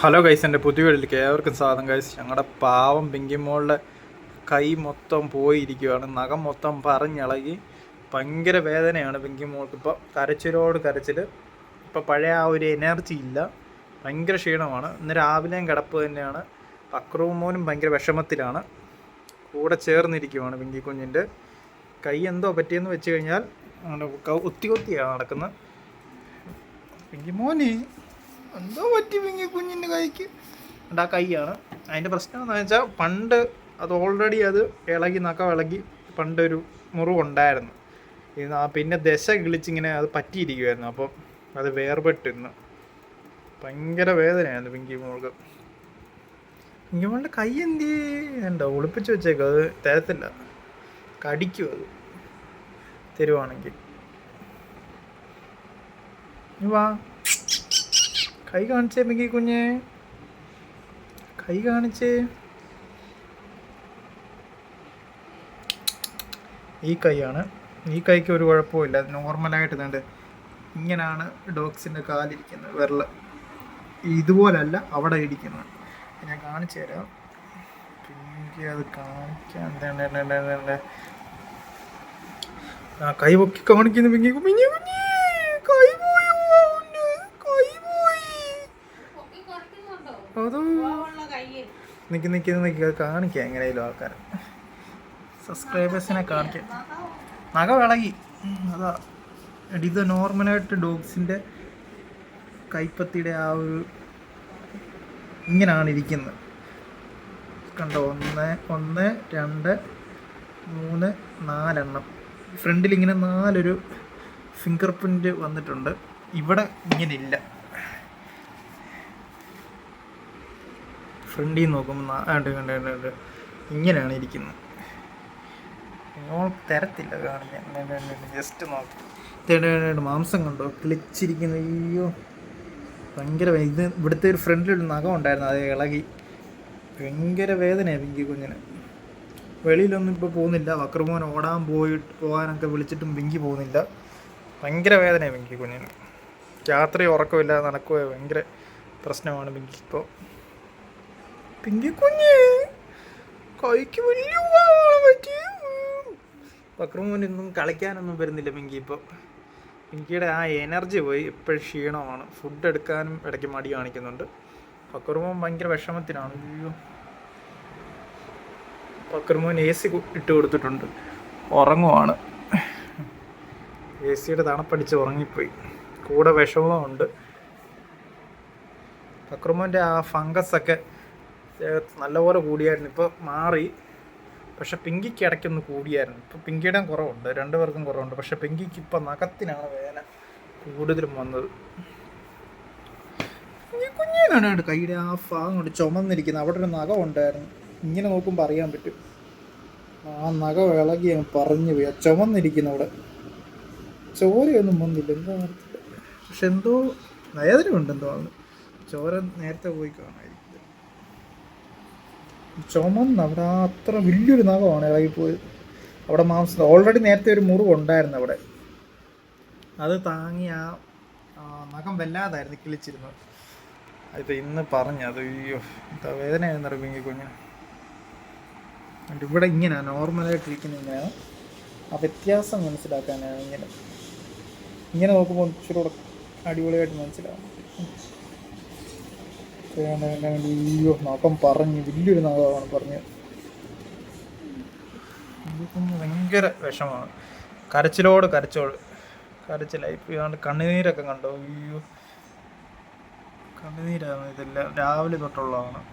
Hello guys എന്റെ പുതിയ വീട്ടിലേക്ക് ഏവർക്കും സ്വാഗതം. ഗൈസ് ഞങ്ങളുടെ പാവം പിങ്കിമോളുടെ കൈ മൊത്തം പോയിരിക്കുകയാണ് നഖം മൊത്തം പറഞ്ഞിളകി ഭയങ്കര വേദനയാണ് പിങ്കിമോൾക്ക് ഇപ്പോൾ കരച്ചിലോട് കരച്ചിൽ ഇപ്പോൾ പഴയ ആ ഒരു എനർജി ഇല്ല. ഭയങ്കര ക്ഷീണമാണ്. ഇന്ന് രാവിലെയും കിടപ്പ് തന്നെയാണ്. അക്രൂമോനും ഭയങ്കര വിഷമത്തിലാണ്. കൂടെ ചേർന്നിരിക്കുവാണ് പിങ്കി കുഞ്ഞിന്റെ. കൈ എന്തോ പറ്റിയെന്ന് വെച്ച് കഴിഞ്ഞാൽ ഒത്തി കൊത്തിയാണ് നടക്കുന്നത്. പിങ്കി മോനെ എന്തോ പറ്റി പിങ്ങി കുഞ്ഞിന്റെ കൈക്ക്? ആ കൈയാണ്. അതിന്റെ പ്രശ്നം എന്ന് വെച്ചാൽ പണ്ട് അത് ഓൾറെഡി അത് ഇളകി നക്ക ഇളകി പണ്ടൊരു മുറിവുണ്ടായിരുന്നു. പിന്നെ ദശ കിളിച്ചിങ്ങനെ അത് പറ്റിയിരിക്കുമായിരുന്നു അപ്പം അത് വേർപെട്ടിരുന്നു. ഭയങ്കര വേദനയായിരുന്നു പിങ്കി മോൾക്ക്. പിങ്കി മോളുടെ കൈ എന്ത് ചെയ്യണ്ട? ഒളിപ്പിച്ച് വെച്ചേക്കും. അത് തരത്തില്ല. കടിക്കും അത്. തരുവാണെങ്കിൽ. വാ. കൈ കാണിച്ചേ മിക്കി കുഞ്ഞെ. കൈ കാണിച്ചേ. ഈ കൈയാണ്. ഈ കൈക്ക് ഒരു കുഴപ്പമില്ല നോർമലായിട്ട് ഇതുണ്ട് ഇങ്ങനെയാണ് ഡോഗ്സിന്റെ കാലിരിക്കുന്നത്. വിരൽ. ഇതുപോലല്ല അവിടെ ഇരിക്കുന്നത്. ഞാൻ കാണിച്ചു തരാം. പിന്നെ അത് കാണിക്കാൻ എന്താണ് ആ കൈ പൊക്കി കാണിക്കുന്നു പിങ്ങി കുഞ്ഞു. കുഞ്ഞു കൈ പോയി അവന്റെ കൈ പോയി അതോ നിക്ക് നിക്ക് നിക്ക് കാണിക്കുക കാണിക്കാം എങ്ങനെയായാലും ആൾക്കാർ സബ്സ്ക്രൈബേഴ്സിനെ കാണിക്കുക നഖ വിളകി. അതാ ഇത് നോർമലായിട്ട് ഡോഗ്സിന്റെ കൈപ്പത്തിയുടെ ആ ഒരു ഇങ്ങനെയാണ് ഇരിക്കുന്നത്. കണ്ടോ ഒന്ന് ഒന്ന് രണ്ട് മൂന്ന് നാലെണ്ണം. ഫ്രണ്ടിൽ ഇങ്ങനെ നാലൊരു ഫിംഗർ പ്രിന്റ് വന്നിട്ടുണ്ട്. ഇവിടെ ഇങ്ങനെ ഇല്ല. ഫ്രണ്ടിൽ നോക്കുമ്പോൾ ആണ്ട് കണ്ട് ഇങ്ങനെയാണ് ഇരിക്കുന്നത്. നിങ്ങൾ തരത്തില്ല കാണിക്കാൻ ജസ്റ്റ് നോക്കി. തേട് തേട് മാംസം കണ്ടോ? കിളിച്ചിരിക്കുന്ന. അയ്യോ. ഭയങ്കര ഇത് ഇവിടുത്തെ ഒരു ഫ്രണ്ടിലൊരു നഖം ഉണ്ടായിരുന്നു. അത് ഇളകി. ഭയങ്കര വേദനയാണ് പിങ്കി കുഞ്ഞിന്. വെളിയിലൊന്നും ഇപ്പോൾ പോകുന്നില്ല. വക്രമോൻ ഓടാൻ പോയിട്ട് പോകാനൊക്കെ വിളിച്ചിട്ടും പിങ്കി പോകുന്നില്ല. ഭയങ്കര വേദനയാണ് പിങ്കി കുഞ്ഞിന്. രാത്രി ഉറക്കമില്ല നടക്കുക ഭയങ്കര പ്രശ്നമാണ് പിങ്കി ഇപ്പോൾ പിങ്കി കുഞ്ഞ് കൈക്ക് വലിയ പറ്റി വക്രമോനൊന്നും കളിക്കാനൊന്നും വരുന്നില്ല പിങ്കി ഇപ്പോൾ പിങ്കിയുടെ ആ എനർജി പോയി എപ്പോഴും ക്ഷീണമാണ്. ഫുഡ് എടുക്കാനും ഇടയ്ക്ക് മടി കാണിക്കുന്നുണ്ട്. പക്രമോൻ ഭയങ്കര വിഷമത്തിലാണ്. അയ്യോ. പക്കർമോൻ എ സി ഇട്ട് കൊടുത്തിട്ടുണ്ട്. ഉറങ്ങുവാണ്. എ സിയുടെ തണുപ്പടിച്ച് ഉറങ്ങിപ്പോയി. കൂടെ വിഷമവും ഉണ്ട് പക്രമോന്റെ ആ ഫംഗസ് ഒക്കെ ദേഹത്ത് നല്ലപോലെ കൂടിയായിരുന്നു. ഇപ്പോൾ മാറി. പക്ഷെ പിങ്കിക്ക് ഇടയ്ക്കൊന്ന് കൂടിയായിരുന്നു. ഇപ്പോൾ പിങ്കിയുടെ കുറവുണ്ട്. രണ്ടു പേർക്കും കുറവുണ്ട്. പക്ഷെ പിങ്കിക്ക് ഇപ്പം നഖത്തിനാണ് വേദന കൂടുതലും വന്നത്. കുഞ്ഞിനാണ് കൈയുടെ ആ ഭാഗം കൊണ്ട് ചുമന്നിരിക്കുന്നത്. അവിടെ ഒരു നഖം ഉണ്ടായിരുന്നു. ഇങ്ങനെ നോക്കുമ്പോൾ അറിയാൻ പറ്റും. ആ നഖം ഇളകി പറഞ്ഞു പോയി. ചുമന്നിരിക്കുന്ന അവിടെ. ചോരയൊന്നും വന്നില്ല. എന്താ പക്ഷെ എന്തോ വേദന ഉണ്ടെന്തോ ആണ് ചോര നേരത്തെ പോയി കാണാതിരിക്കുന്നത് ചുമന്ന് അവിടെ അത്ര വലിയൊരു നഖമാണ് ഇളകിപ്പോയത് അവിടെ മാംസം ഓൾറെഡി നേരത്തെ ഒരു മുറിവ് ഉണ്ടായിരുന്നു അവിടെ. അത് താങ്ങി ആ നഖം വല്ലാതായിരുന്നു കിളിച്ചിരുന്നത്. അതിപ്പോൾ ഇന്ന് പറഞ്ഞു അത് അയ്യോ എന്താ വേദനയായിരുന്നു അറിവിങ്ങി കുഞ്ഞ് ഇവിടെ ഇങ്ങനെ നോർമലായിട്ടിരിക്കുന്ന ഇങ്ങനെയാണ് ആ വ്യത്യാസം മനസ്സിലാക്കാനാണ് ഇങ്ങനെ. ഇങ്ങനെ നോക്കുമ്പോൾ ഇച്ചിരി കൂടെ അടിപൊളിയായിട്ട് മനസ്സിലാവും. അയ്യോ നോക്കം പറഞ്ഞു വലിയൊരു നാഥമാണ് പറഞ്ഞത് ഭയങ്കര വിഷമാണ് കരച്ചിലോട് കരച്ചോട് കരച്ചിലായി ഇതാണ്ട് കണ്ണുനീരൊക്കെ കണ്ടോ. അയ്യോ. കണ്ണുനീരാണ് ഇതെല്ലാം. രാവിലെ തൊട്ടുള്ളതാണ്.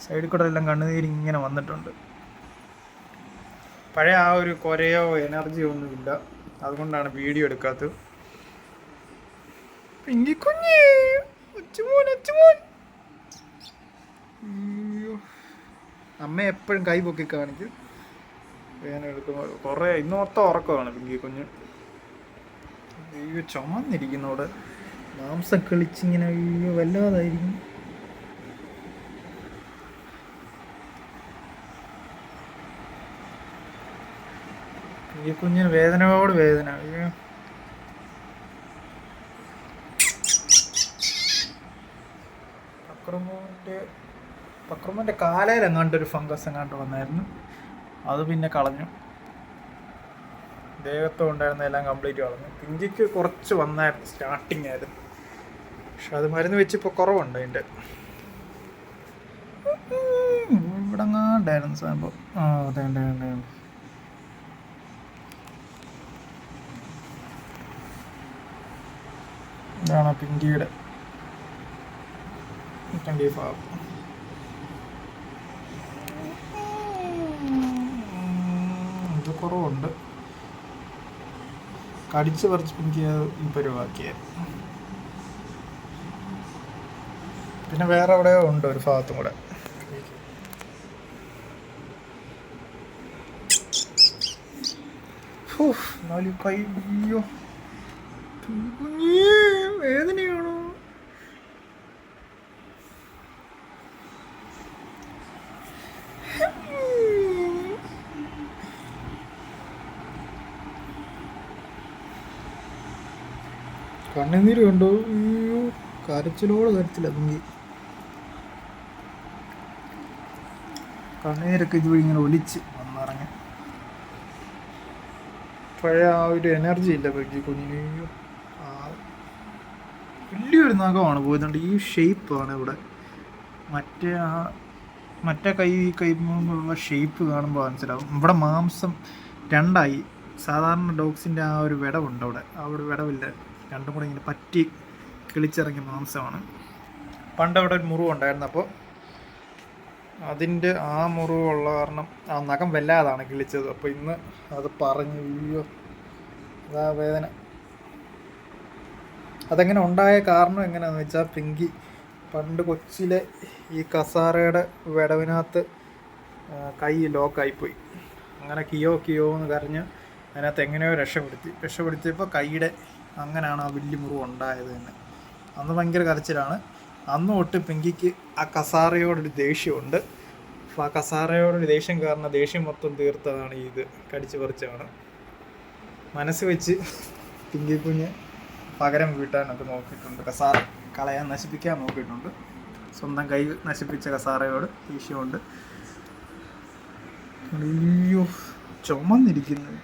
സൈഡിൽ കൂടെ എല്ലാം കണ്ണുനീര് ഇങ്ങനെ വന്നിട്ടുണ്ട്. പഴയ ആ ഒരു കൊരയോ എനർജിയോ ഒന്നുമില്ല അതുകൊണ്ടാണ് വീഡിയോ എടുക്കാത്തത്. പിങ്കി കുഞ്ഞ്. അച്ചുമോൻ അച്ചുമോൻ അയ്യോ. അമ്മ എപ്പോഴും കൈ പൊക്കി കാണിക്കും. വേദന എടുക്കുമ്പോൾ കുറേ ഇന്ന് മൊത്തം ഉറക്കമാണ് പിങ്കി കുഞ്ഞ്. അയ്യോ ചുമന്നിരിക്കുന്നവിടെ മാംസം കളിച്ചിങ്ങനെ അയ്യോ വല്ലാതായിരിക്കും ഈ കുഞ്ഞിന് വേദനയോട് വേദന അയ്യോ. പക്രമോന്റെ കാലയിൽ എങ്ങാണ്ട് ഒരു ഫംഗസ് എങ്ങാണ്ട് വന്നായിരുന്നു. അത് പിന്നെ കളഞ്ഞു. ദേഹത്വം ഉണ്ടായിരുന്ന എല്ലാം കംപ്ലീറ്റ് കളഞ്ഞു. പിഞ്ചിക്ക് കുറച്ച് വന്നായിരുന്നു സ്റ്റാർട്ടിങ് ആയിരുന്നു. പക്ഷെ അത് മരുന്ന് വെച്ച് ഇപ്പോൾ കുറവുണ്ട് അതിന്റെ ഇവിടെ എങ്ങാണ്ടായിരുന്നു സംഭവം. ആ ഇതാണ് പിങ്കിയുടെ ട്വന്റി ഫൈവ് ഇത് കുറവുണ്ട്. കടിച്ച് പറിച്ച് പിടിക്കുക ഈ പരിവാക്കിയത് പിന്നെ വേറെ എവിടെയോ ഉണ്ട് ഒരു ഭാഗത്തും കൂടെ. എന്നാലും വേദനയാണോ? കണ്ണുനീര് കണ്ടോ? അയ്യോ കരച്ചിലോട് കരച്ചില്ല കുഞ്ഞി. കണ്ണുനീരൊക്കെ ഇതുവഴി ഇങ്ങനെ ഒലിച്ച് വന്നിറങ്ങി. പഴയ ആ ഒരു എനർജി ഇല്ല പെക്കി കുഞ്ഞിന്. വലിയൊരു നഖമാണ് പോയതുകൊണ്ട് ഈ ഷേപ്പാണ് ഇവിടെ. മറ്റേ ആ മറ്റേ കൈ കൈമുള്ള ഷേപ്പ് കാണുമ്പോൾ മനസ്സിലാവും. ഇവിടെ മാംസം രണ്ടായി. സാധാരണ ഡോഗ്സിന്റെ ആ ഒരു വിടവുണ്ട് അവിടെ. അവിടെ വിടവില്ല. രണ്ടും കൂടെ ഇങ്ങനെ പറ്റി കിളിച്ചിറങ്ങിയ മാംസമാണ്. പണ്ട് അവിടെ ഒരു മുറിവുണ്ടായിരുന്നു അപ്പോൾ അതിന്റെ ആ മുറിവുള്ള കാരണം ആ നഖം വല്ലാതാണ് കിളിച്ചത്. അപ്പോൾ ഇന്ന് അത് പറഞ്ഞു അയ്യോ അതാ വേദന. അതെങ്ങനെ ഉണ്ടായ കാരണം എങ്ങനെയാണെന്ന് വെച്ചാൽ പിങ്കി പണ്ട് കൊച്ചിയിലെ ഈ കസാറയുടെ വിടവിനകത്ത് കൈ ലോക്കായിപ്പോയി. അങ്ങനെ കിയോ കിയോ എന്ന് കരഞ്ഞ് അതിനകത്ത് എങ്ങനെയോ രക്ഷപ്പെടുത്തി. രക്ഷപ്പെടുത്തിയപ്പോൾ കൈയുടെ അങ്ങനെയാണ് ആ വലിയ മുറിവ് ഉണ്ടായത് തന്നെ അന്ന് ഭയങ്കര കരച്ചിലാണ്. അന്ന് തൊട്ട് പിങ്കിക്ക് ആ കസാറയോടൊരു ദേഷ്യമുണ്ട്. അപ്പോൾ ആ കസാറയോടൊരു ദേഷ്യം കാരണം ദേഷ്യം മൊത്തം തീർത്തതാണ് ഇത് കടിച്ചു പറിച്ചാണ് മനസ്സ് വെച്ച് പിങ്കി കുഞ്ഞ് പകരം വീട്ടാനൊക്കെ നോക്കിയിട്ടുണ്ട്. കസാറ കളയാൻ നശിപ്പിക്കാൻ നോക്കിയിട്ടുണ്ട്. സ്വന്തം കൈ നശിപ്പിച്ച കസാറയോട് ദേഷ്യമുണ്ട്. അയ്യോ ചുമന്നിരിക്കുന്നു.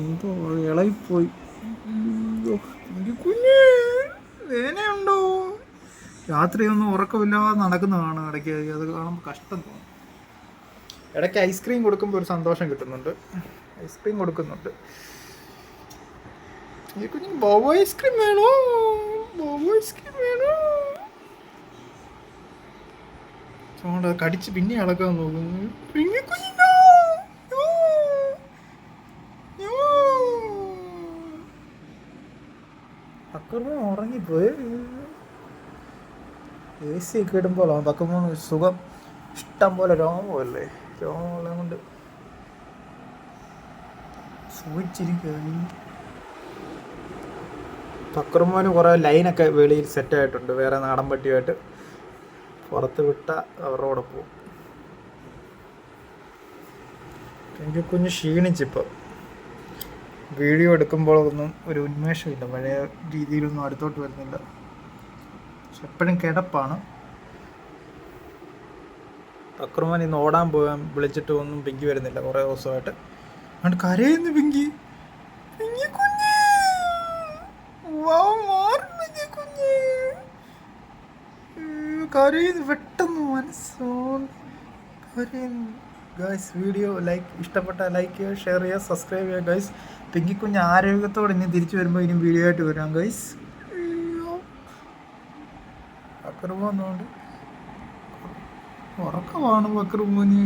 എന്തോ ഇളകിപ്പോയി. കുഞ്ഞ് രാത്രി രാത്രിയൊന്നും ഉറക്കമില്ലാതെ നടക്കുന്നതാണ് ഇടയ്ക്ക്. അത് കാണുമ്പോൾ കഷ്ടം തോന്നും. ഇടയ്ക്ക് ഐസ്ക്രീം കൊടുക്കുമ്പോൾ ഒരു സന്തോഷം കിട്ടുന്നുണ്ട്. ഐസ്ക്രീം കൊടുക്കുന്നുണ്ട്. ഈ ബോബോ ഐസ്ക്രീം വേണോ? ബോബോ ഐസ്ക്രീം വേണോ? കടിച്ച് പിന്നെ അളക്കാൻ നോക്കുന്നു. പിന്നെ അക്രമം ഉറങ്ങിപ്പോയി. എ സി ഒക്കെ ഇടുമ്പോൾ പക്കുമ്പോൾ സുഖം. ഇഷ്ടം പോലെ രോമമല്ലേ രോമമുള്ളത് കൊണ്ട് സുഖിച്ചിരിക്കുക പക്രമോന് കുറേ ലൈനൊക്കെ വെളിയിൽ സെറ്റ് ആയിട്ടുണ്ട്. വേറെ നാടൻ പട്ടിയായിട്ട് പുറത്ത് വിട്ട അവരുടെ പോകും. എനിക്ക് കുഞ്ഞ് ക്ഷീണിച്ചിപ്പോൾ വീഡിയോ എടുക്കുമ്പോഴൊന്നും ഒരു ഉന്മേഷമില്ല. പഴയ രീതിയിലൊന്നും അടുത്തോട്ട് വരുന്നില്ല. പക്ഷെ എപ്പോഴും കിടപ്പാണ്. അക്രമൻ ഇന്ന് ഓടാൻ പോകാൻ വിളിച്ചിട്ട് ഒന്നും പിങ്കി വരുന്നില്ല കുറേ ദിവസമായിട്ട്. അതുകൊണ്ട് കരയുന്നു പിങ്കി. പിങ്കി കുഞ്ഞ് കുഞ്ഞ്. കരയുന്നു പെട്ടെന്ന് മനസ്സോ. കരയുന്നു. ഗൈസ് വീഡിയോ ലൈക്ക് ഇഷ്ടപ്പെട്ട ലൈക്ക് ചെയ്യുക ഷെയർ ചെയ്യുക സബ്സ്ക്രൈബ് ചെയ്യുക ഗൈസ് പിങ്കി കുഞ്ഞ് ആരോഗ്യത്തോടെ ഇനി തിരിച്ചു വരുമ്പോൾ ഇനി വീഡിയോ ആയിട്ട് വരാം ഗൈസ് അക്രമം വന്നുകൊണ്ട് ഉറക്കമാണ് ബക്രമോന്